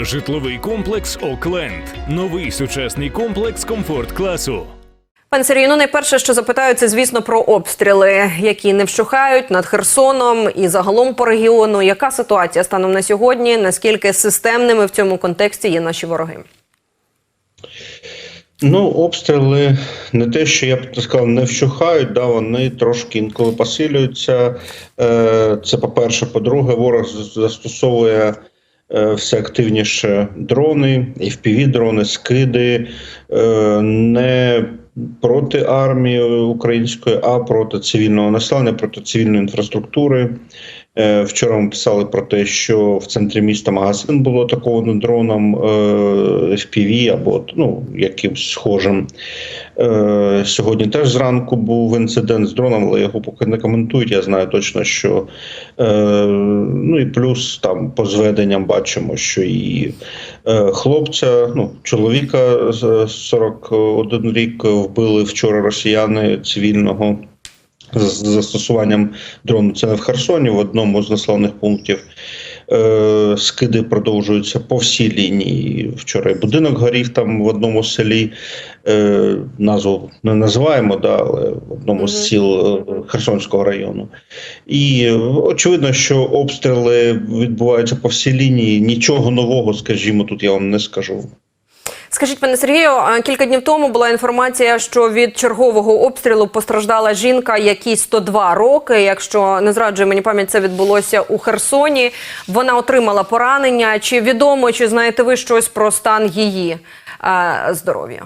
Житловий комплекс Окленд. Новий сучасний комплекс комфорт класу. Пане Сергію, ну найперше, що запитаю, це звісно про обстріли, які не вщухають над Херсоном і загалом по регіону. Яка ситуація станом на сьогодні? Наскільки системними в цьому контексті є наші вороги? Ну, обстріли не те, що я б сказав, не вщухають, да, вони трошки інколи посилюються. Е, Це по-перше. По-друге, ворог застосовує все активніше дрони, fpv дрони, скиди е, не проти армії української, а проти цивільного населення, проти цивільної інфраструктури. Е, Вчора ми писали про те, що в центрі міста магазин було атаковано дроном е, FPV або ну, якимсь схожим. Е, Сьогодні теж зранку був інцидент з дроном, але його поки не коментують. Я знаю точно, що ну і плюс там по зведенням бачимо, що і хлопця, ну чоловіка з 41 рік вбили вчора росіяни цивільного з застосуванням дрону. Це не в Херсоні, в одному з населених пунктів. Е, Скиди продовжуються по всій лінії. Вчора і будинок горів там в одному селі. Е, Назву не називаємо, да, але в одному з сіл е, Херсонського району. І очевидно, що обстріли відбуваються по всій лінії. Нічого нового, скажімо, тут я вам не скажу. Скажіть, пане Сергію, кілька днів тому була інформація, що від чергового обстрілу постраждала жінка, якій 102 роки. Якщо не зраджує мені пам'ять, це відбулося у Херсоні. Вона отримала поранення. Чи відомо, чи знаєте ви щось про стан її е, здоров'я?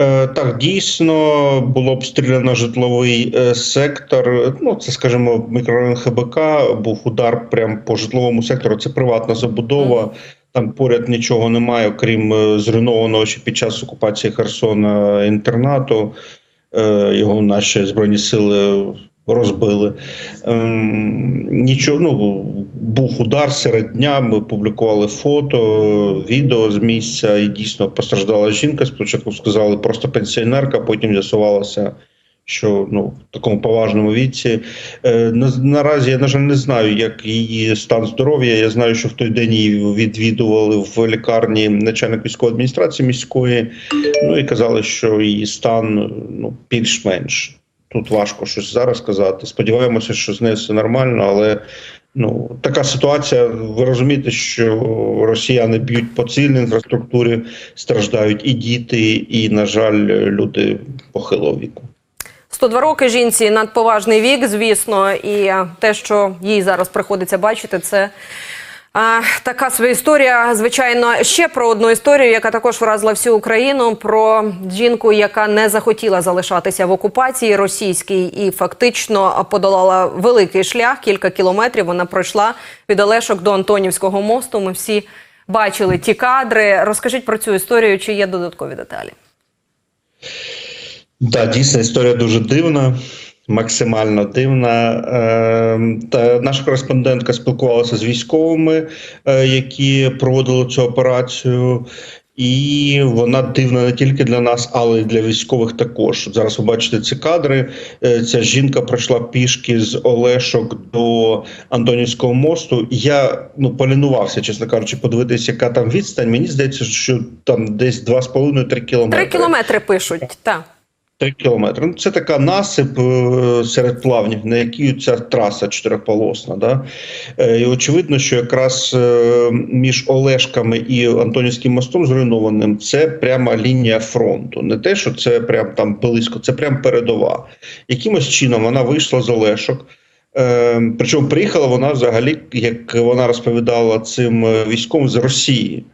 Е, Так, дійсно було обстріляно житловий е, сектор. Ну, це, скажімо, мікрорайон ХБК, був удар прямо по житловому сектору. Це приватна забудова. Там поряд нічого немає, окрім е, зруйнованого ще під час окупації Херсона інтернату. Е, Його наші збройні сили розбили. Ем, Нічого, ну був удар серед дня. Ми публікували фото, відео з місця, і дійсно постраждала жінка. Спочатку сказали просто пенсіонерка, потім з'ясувалося, що ну в такому поважному віці. Е, на- наразі я на жаль не знаю, як її стан здоров'я. Я знаю, що в той день її відвідували в лікарні начальник військової адміністрації міської. Ну і казали, що її стан ну більш-менш. Тут важко щось зараз сказати. Сподіваємося, що з нею все нормально, але ну така ситуація. Ви розумієте, що росіяни б'ють по цивільній інфраструктурі, страждають і діти, і, на жаль, люди похилого віку. 102 роки жінці надповажний вік, звісно, і те, що їй зараз приходиться бачити, це а, така своя історія. Звичайно, ще про одну історію, яка також вразила всю Україну. Про жінку, яка не захотіла залишатися в окупації російській, і фактично подолала великий шлях, кілька кілометрів. Вона пройшла від Олешок до Антонівського мосту. Ми всі бачили ті кадри. Розкажіть про цю історію, чи є додаткові деталі. Да, дійсно історія дуже дивна, максимально дивна. Е, та наша кореспондентка спілкувалася з військовими, е, які проводили цю операцію. І вона дивна не тільки для нас, але й для військових також. Зараз ви бачите ці кадри. Е, Ця жінка пройшла пішки з Олешок до Антонівського мосту. Я ну полінувався, чесно кажучи, подивитися, яка там відстань. Мені здається, що там десь 2,5-3 кілометри. Три кілометри пишуть. Так. Три кілометри. Ну, це така насип е, серед плавнів, на якій ця траса чотириполосна. Да? Е, І очевидно, що якраз е, між Олешками і Антонівським мостом зруйнованим це пряма лінія фронту. Не те, що це прям там близько, це прям передова. Якимось чином вона вийшла з Олешок. Причому приїхала вона взагалі, як вона розповідала цим військовим з Росії.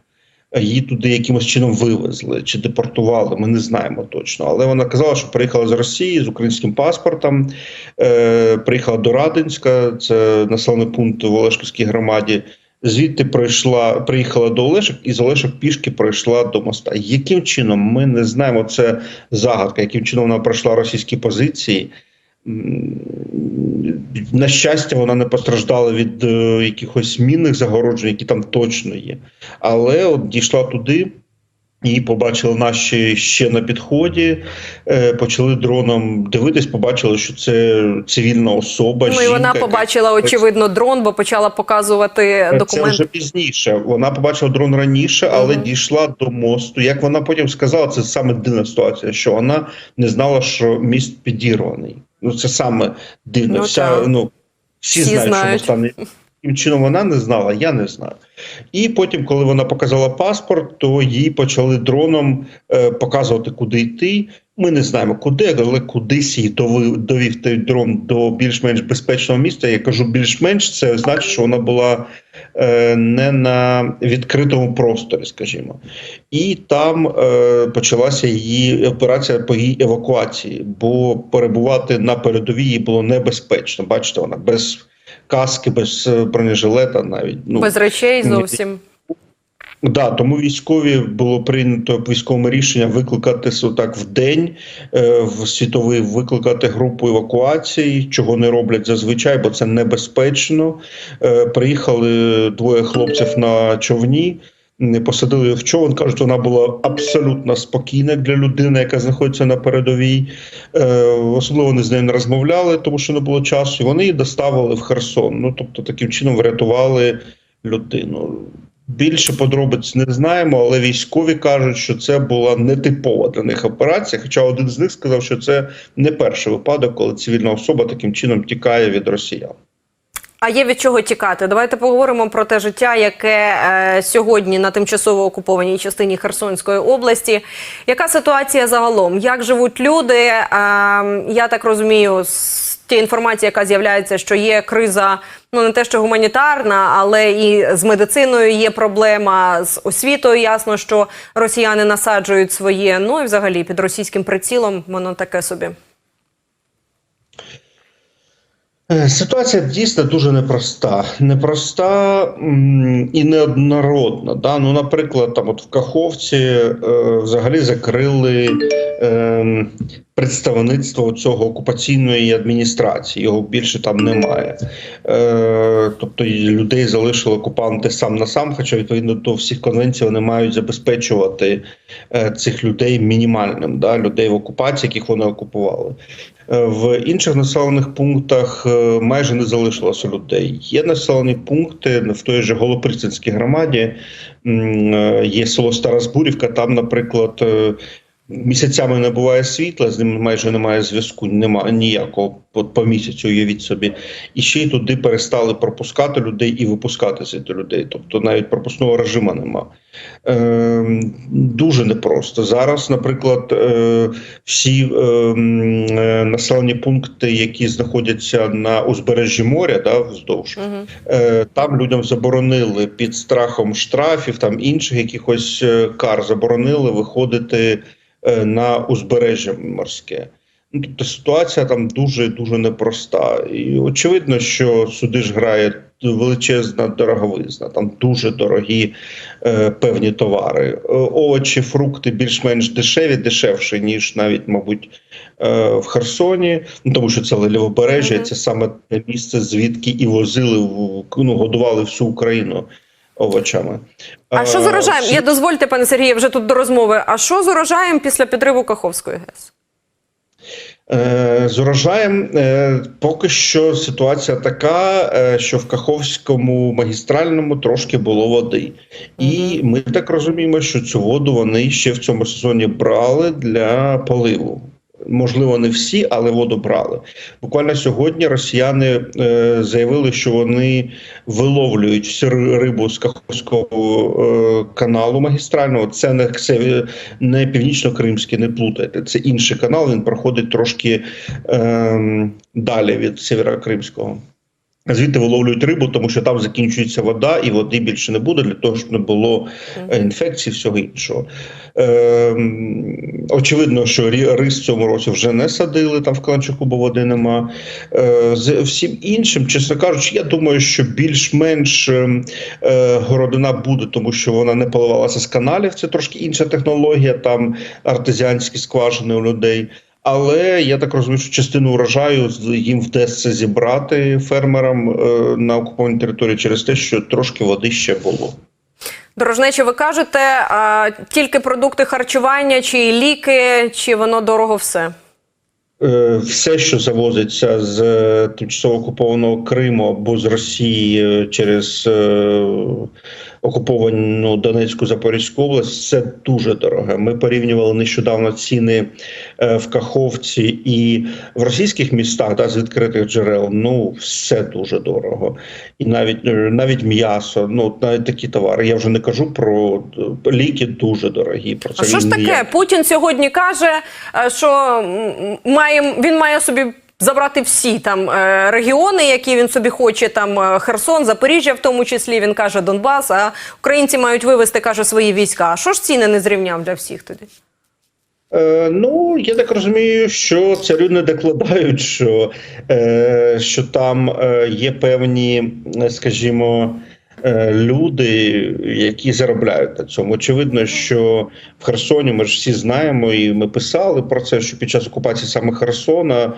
Її туди якимось чином вивезли чи депортували. Ми не знаємо точно. Але вона казала, що приїхала з Росії з українським паспортом. Е, приїхала до Радинська, це населений пункт в Олешківській громаді. Звідти прийшла, приїхала до Олешок і з Олешок пішки пройшла до моста. Яким чином ми не знаємо. Це загадка, яким чином вона пройшла російські позиції. На щастя, вона не постраждала від е, якихось мінних загороджень, які там точно є. Але от дійшла туди, Її побачили наші ще на підході, е, почали дроном дивитись, побачили, що це цивільна особа. Ну і жінка, вона яка- побачила очевидно дрон, бо почала показувати Це документи. вже пізніше. Вона побачила дрон раніше, але Мгм. дійшла до мосту. Як вона потім сказала, це саме дивна ситуація, що вона не знала, що міст підірваний. Ну це саме дивно. Ну, Вся так. ну всі, Всі знають, знають. що вона стане. яким чином вона не знала, я не знаю. І потім, коли вона показала паспорт, то їй почали дроном е, показувати, куди йти. Ми не знаємо куди, але кудись її довів, той дрон до більш-менш безпечного міста. Я кажу більш-менш, це значить, що вона була е, не на відкритому просторі, скажімо. І там е, почалася її операція по її евакуації, бо перебувати на передовій їй було небезпечно. Бачите, вона без каски, без бронежилета навіть. Ну, Без речей зовсім. Да, тому військові було прийнято військове рішення викликати так в день е, в світовий викликати групу евакуації, чого не роблять зазвичай, бо це небезпечно. Е, Приїхали двоє хлопців на човні. м, Посадили в човен, кажуть, вона була абсолютно спокійна для людини, яка знаходиться на передовій. Е, особливо вони з нею не розмовляли, тому що не було часу. І вони її доставили в Херсон. Ну тобто, таким чином врятували людину. Більше подробиць не знаємо, але військові кажуть, що це була нетипова для них операція. Хоча один з них сказав, що це не перший випадок, коли цивільна особа таким чином тікає від росіян. А є від чого тікати? Давайте поговоримо про те життя, яке е, сьогодні на тимчасово окупованій частині Херсонської області. Яка ситуація загалом? Як живуть люди? Е, я так розумію, з тієї інформації, яка з'являється, що є криза, ну не те, що гуманітарна, але і з медициною є проблема, з освітою. Ясно, що росіяни насаджують своє. Ну і взагалі під російським прицілом воно таке собі. Е, Ситуація дійсно дуже непроста. Непроста і неоднородна. Да? Ну, наприклад, там от в Каховці е, взагалі закрили е, представництво цього окупаційної адміністрації. Його більше там немає. Е, тобто людей залишили окупанти сам на сам, хоча відповідно до всіх конвенцій вони мають забезпечувати е, цих людей мінімальним, да? людей в окупації, яких вони окупували. Е, В інших населених пунктах майже не залишилося людей. Є населені пункти в той же Голоприцинській громаді. Є село Стара Збурівка. Там, наприклад, місяцями не буває світла, з ним майже немає зв'язку, немає ніякого по, по місяцю. Уявіть собі, і ще й туди перестали пропускати людей і випускати звідти людей. Тобто навіть пропускного режиму нема. Е, дуже непросто зараз. Наприклад, е, всі е, е, населені пункти, які знаходяться на узбережжі моря, да, вздовж. Угу. Е, Там людям заборонили під страхом штрафів, там інших якихось е, кар заборонили виходити на узбережжя морське. Ну, тобто ситуація там дуже дуже непроста. І очевидно, що сюди ж грає величезна дороговизна, там дуже дорогі е, певні товари. Е, овочі, фрукти більш-менш дешеві, дешевші, ніж навіть, мабуть, е, в Херсоні, ну, тому що це лівобережжя, Мгм. це саме те місце, звідки і возили ну, годували всю Україну овочами. А що з Е, урожаєм? Я дозвольте, пане Сергію, вже тут до розмови. А що з урожаєм після підриву Каховської ГЕС? Е, З урожаєм е, поки що ситуація така, що в Каховському магістральному трошки було води, і ми так розуміємо, що цю воду вони ще в цьому сезоні брали для поливу. Можливо, не всі, але воду брали. Буквально сьогодні росіяни е, заявили, що вони виловлюють всю рибу з Каховського е, каналу магістрального. Це не, це не північно-кримський, не плутайте. Це інший канал. Він проходить трошки е, далі від Сєвєрокримського. Звідти виловлюють рибу, тому що там закінчується вода, і води більше не буде для того, щоб не було е, інфекцій, всього іншого. Е, очевидно, що рис в цьому році вже не садили там в Каланчуку, бо води нема. Е, з всім іншим, чесно кажучи, я думаю, що більш-менш е, е, городина буде, тому що вона не поливалася з каналів. Це трошки інша технологія, там артезіанські скважини у людей. Але я так розумію, що частину урожаю їм вдасться зібрати фермерам е, на окупованій території через те, що трошки води ще було. Дорожнечі, ви кажете, а, тільки продукти харчування, чи ліки, чи воно дорого все? Е, Все, що завозиться з е, тимчасово окупованого Криму або з Росії через окуповану Донецьку Запорізьку область, це дуже дороге. Ми порівнювали нещодавно ціни е, в Каховці і в російських містах да, з відкритих джерел. Ну, все дуже дорого. І навіть е, навіть м'ясо, ну навіть такі товари. Я вже не кажу про е, ліки дуже дорогі. Про це А що ж таке? ніяк- Путін сьогодні каже, що має він має собі. Забрати всі там е, регіони, які він собі хоче, там е, Херсон, Запоріжжя, в тому числі він каже Донбас. А українці мають вивести, каже, свої війська. А що ж ціни не зрівняв для всіх тоді? Е, ну, я так розумію, що царю не докладають, що, що там є певні, скажімо, люди, які заробляють на цьому. Очевидно, що в Херсоні ми ж всі знаємо, і ми писали про це, що під час окупації саме Херсона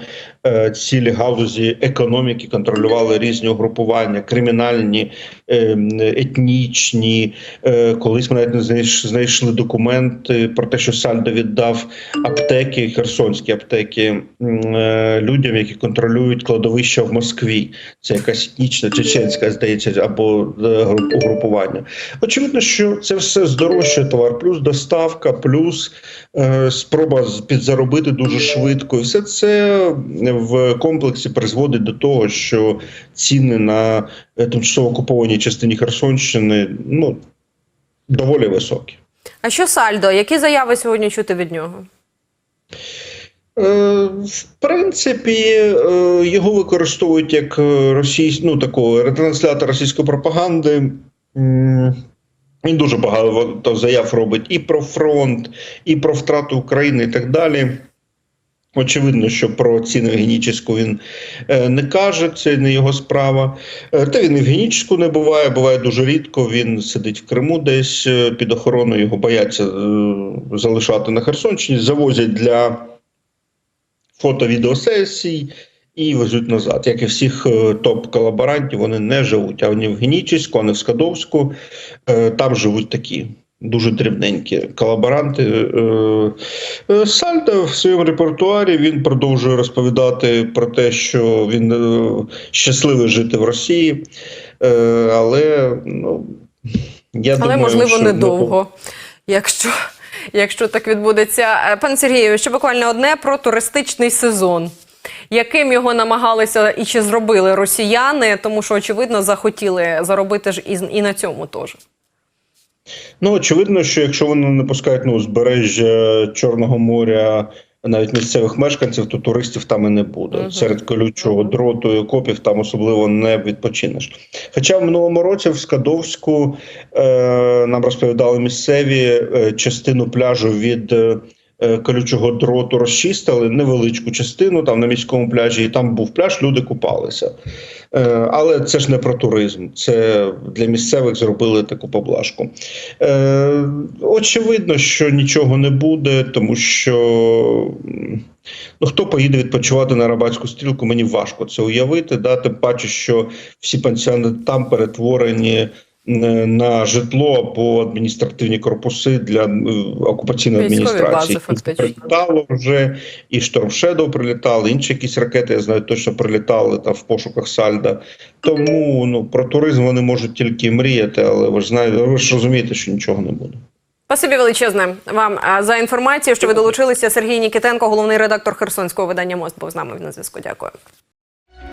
е, цілі галузі економіки контролювали різні угрупування, кримінальні, е, етнічні. Е, Колись ми навіть знайшли документи про те, що Сальдо віддав аптеки, херсонські аптеки е, людям, які контролюють кладовища в Москві. Це якась етнічна чеченська, здається, або е, угрупування. Очевидно, що це все здорожчує товар, плюс доставка, плюс е, спроба підзаробити дуже швидко. І все це в комплексі призводить до того, що ціни на е, тимчасово окупованій частині Херсонщини ну доволі високі. А що Сальдо? Які заяви сьогодні чути від нього? Е, В принципі, е, його використовують як російсь... ну, такого ретранслятора російської пропаганди. Він дуже багато заяв робить і про фронт, і про втрату України, і так далі. Очевидно, що про ціну генічну він е, не каже, це не його справа. Е, Та він генічну не буває, буває дуже рідко. Він сидить в Криму десь е, під охороною, його бояться е, залишати на Херсонщині, завозять для фото-відеосесій і везуть назад. Як і всіх е, топ-колаборантів, вони не живуть. А вони в Генічеську, а не в Скадовську. Е, Там живуть такі. Дуже дрібненькі колаборанти. Е, е, в своєму репертуарі він продовжує розповідати про те, що він щасливий жити в Росії. Але ну, я Але думаю, можливо що недовго, якщо, якщо так відбудеться. Е, Пане Сергію, ще буквально одне про туристичний сезон. Яким його намагалися і чи зробили росіяни, тому що очевидно захотіли заробити ж і, на цьому теж. Ну, очевидно, що якщо вони не пускають на узбережжя Чорного моря навіть місцевих мешканців, то туристів там і не буде. Мгм. Серед колючого дроту і окопів там особливо не відпочинеш. Хоча в минулому році в Скадовську е, нам розповідали місцеві е, частину пляжу від. Е, Колючого дроту розчистили невеличку частину там на міському пляжі, і там був пляж, люди купалися. Е, Але це ж не про туризм, це для місцевих зробили таку поблажку. Е, Очевидно, що нічого не буде, тому що ну, хто поїде відпочивати на рабатську стрілку, мені важко це уявити. Да? Тим паче, що всі пансіони там перетворені. Е, На житло або адміністративні корпуси для е, окупаційної Військові адміністрації бази, прилітало вже, і Шторм Шедоу прилітали, інші якісь ракети, я знаю, точно прилітали там в пошуках Сальда. Тому ну про туризм вони можуть тільки мріяти, але ви ж знаєте, ви ж розумієте, що нічого не буде. Спасибі величезне вам за інформацію, що ви долучилися. Сергій Нікітенко, головний редактор херсонського видання Мост, був з нами на зв'язку. Дякую.